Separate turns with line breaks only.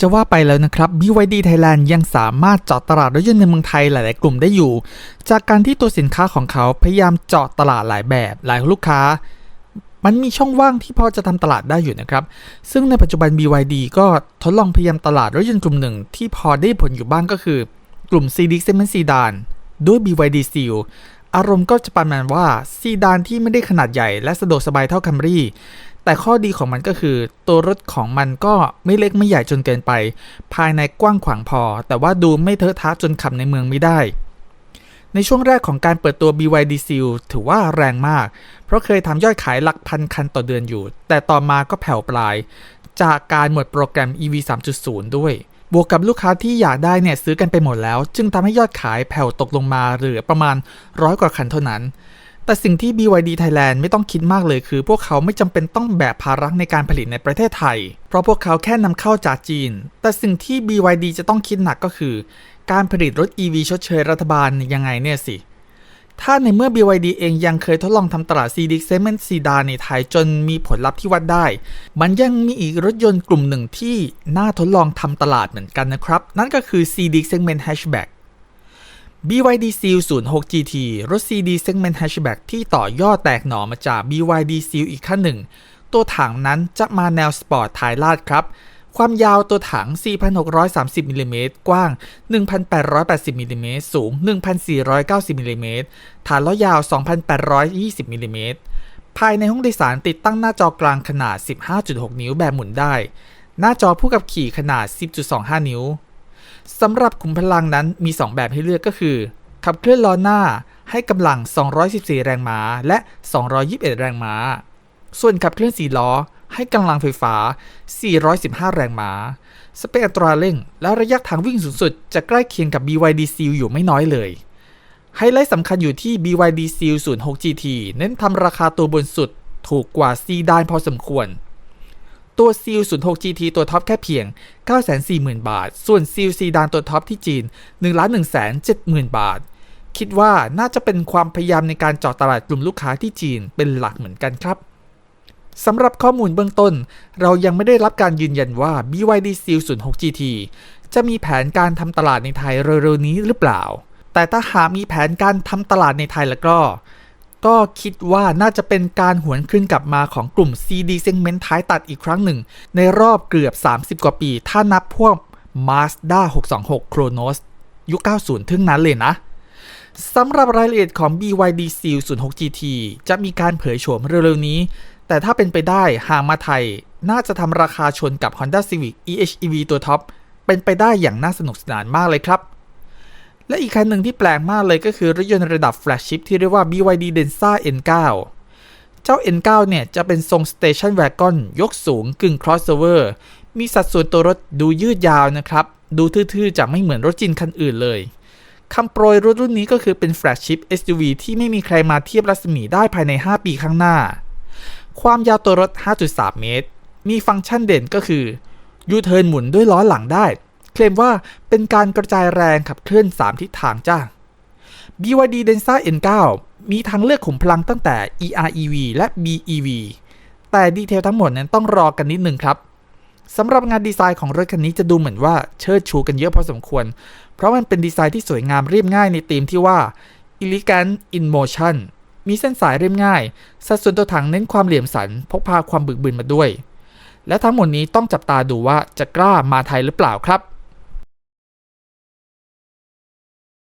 จะว่าไปแล้วนะครับ BYD Thailand ยังสามารถเจาะตลาดรถยนต์ในเมืองไทยหลาย ๆ กลุ่มได้อยู่ จากการที่ตัวสินค้าของเขาพยายามเจาะตลาดหลายแบบหลายลูกค้า มันมีช่องว่างที่พอจะทำตลาดได้อยู่นะครับ ซึ่งในปัจจุบัน BYD ก็ทดลองพยายามตลาดรถยนต์กลุ่มหนึ่งที่พอได้ผลอยู่บ้างก็คือ กลุ่ม CD Segment Sedan ด้วย BYD Seal อารมณ์ก็จะประมาณว่าซีดานที่ไม่ได้ขนาดใหญ่และสะดวกสบายเท่าคัมรี่ แต่ข้อดีของมันก็คือ ตัวรถของมันก็ไม่เล็กไม่ใหญ่จนเกินไป ภายในกว้างขวางพอ แต่ว่าดูไม่เทอะทะจนขับในเมืองไม่ได้ ในช่วงแรกของการเปิดตัว BYD Seal ถือว่าแรงมาก เพราะเคยทำยอดขายหลักพันคันต่อเดือนอยู่ แต่ต่อมาก็แผ่วปลาย จากการหมดโปรแกรม EV 3.0 ด้วยบวกกับลูกค้าที่อยากได้เนี่ยซื้อกันไปหมดแล้ว จึงทำให้ยอดขายแผ่วตกลงมาเหลือประมาณร้อยกว่าคันเท่านั้น แต่สิ่งที่ BYD Thailand ไม่ต้องคิดมากเลยคือ พวกเขาไม่จำเป็นต้องแบกภาระในการผลิตในประเทศไทย เพราะพวกเขาแค่นำเข้าจากจีน แต่สิ่งที่ BYD จะต้องคิดหนักก็คือ การผลิตรถ EV ชดเชยรัฐบาลยังไงเนี่ยสิ ถ้าในเมื่อ BYD เองยังเคยทดลองทำตลาด CD Segment Sedan ในไทยจนมีผลลัพธ์ที่วัดได้ มันยังมีอีกรถยนต์กลุ่มหนึ่งที่น่าทดลองทำตลาดเหมือนกันนะครับ นั่นก็คือ CD Segment Hatchback BYD Seal 06 GT รถ CD Segment Hatchback ที่ต่อยอดแตกหน่อมาจาก BYD Seal อีกขั้นหนึ่ง ตัวถังนั้นจะมาแนวสปอร์ตท้ายลาดครับ ความยาวตัวถัง 4,630มิลลิเมตรกว้าง 1,880มิลลิเมตรสูง 1,490มิลลิเมตรฐานล้อยาว 2,820มิลลิเมตรภายในห้องโดยสารติดตั้งหน้าจอกลางขนาด 15.6 นิ้วแบบหมุนได้ หน้าจอผู้ขับขี่ขนาด 10.25 นิ้ว สำหรับขุมพลังนั้นมี 2 แบบให้เลือกก็คือ ขับเคลื่อนล้อหน้าให้กำลัง 214 แรงม้าและ 221 แรงม้า ส่วนขับเคลื่อน4ล้อให้กำลังไฟฟ้า 415 แรงม้า สเปคอัตราเร่ง และระยะทางวิ่งสูงสุด จะใกล้เคียงกับ BYD Seal อยู่ไม่น้อยเลย ไฮไลท์สำคัญอยู่ที่ BYD Seal 06 GT เน้นทำราคาตัวบนสุดถูกกว่าซีดานพอสมควร ตัว Seal 06 GT ตัวท็อปแค่เพียง 940,000 บาท ส่วน Seal ซีดานตัวท็อปที่จีน 1,170,000 บาท คิดว่าน่าจะเป็นความพยายามในการเจาะตลาดกลุ่มลูกค้าที่จีนเป็นหลักเหมือนกันครับสำหรับข้อมูลเบื้องต้น เรายังไม่ได้รับการยืนยันว่า BYD Seal 06 GT จะมีแผนการทำตลาดในไทยเร็วๆนี้หรือเปล่า แต่ถ้าหากมีแผนการทำตลาดในไทยแล้วก็ ก็คิดว่าน่าจะเป็นการหวนขึ้นกลับมาของกลุ่ม CD Segment ท้ายตัดอีกครั้งหนึ่ง ในรอบเกือบ 30 กว่าปี ถ้านับพวก Mazda 626 Chronos ยุค 90 ทึ่งนั้นเลยนะสำหรับรายละเอียดของ BYD Seal 06 GT จะมีการเผยโฉมเร็วๆนี้ แต่ถ้าเป็นไปได้หากมาไทย น่าจะทำราคาชนกับ Honda Civic EHEV ตัวท็อป เป็นไปได้อย่างน่าสนุกสนานมากเลยครับ และอีกคันหนึ่งที่แปลกมากเลยก็คือรถยนต์ระดับแฟลชชิพที่เรียกว่า BYD Denza N9 เจ้า N9 เนี่ยจะเป็นทรง Station Wagon ยกสูงกึ่ง crossover มีสัดส่วนตัวรถดูยืดยาวนะครับ ดูทื่อๆจะไม่เหมือนรถจีนคันอื่นเลยคำโปรยรถรุ่นนี้ก็คือเป็นแฟลชชิพ SUV ที่ไม่มีใครมาเทียบรัศมีได้ภายใน 5 ปีข้างหน้า ความยาวตัวรถ 5.3 เมตร มีฟังก์ชันเด่นก็คือยูเทิร์นหมุนด้วยล้อหลังได้ เคลมว่าเป็นการกระจายแรงขับเคลื่อน 3 ทิศทางจ้า BYD Denza N9 มีทางเลือกขุมพลังตั้งแต่ EREV และ BEV แต่ดีเทลทั้งหมดนั้นต้องรอกันนิดนึงครับสำหรับงานดีไซน์ของรถคันนี้จะดูเหมือนว่าเชิดชูกันเยอะพอสมควร เพราะมันเป็นดีไซน์ที่สวยงามเรียบง่ายในธีมที่ว่า elegant in motion มีเส้นสายเรียบง่าย สัดส่วนตัวถังเน้นความเหลี่ยมสัน พกพาความบึกบึนมาด้วย และทั้งหมดนี้ต้องจับตาดูว่าจะกล้ามาไทยหรือเปล่าครับ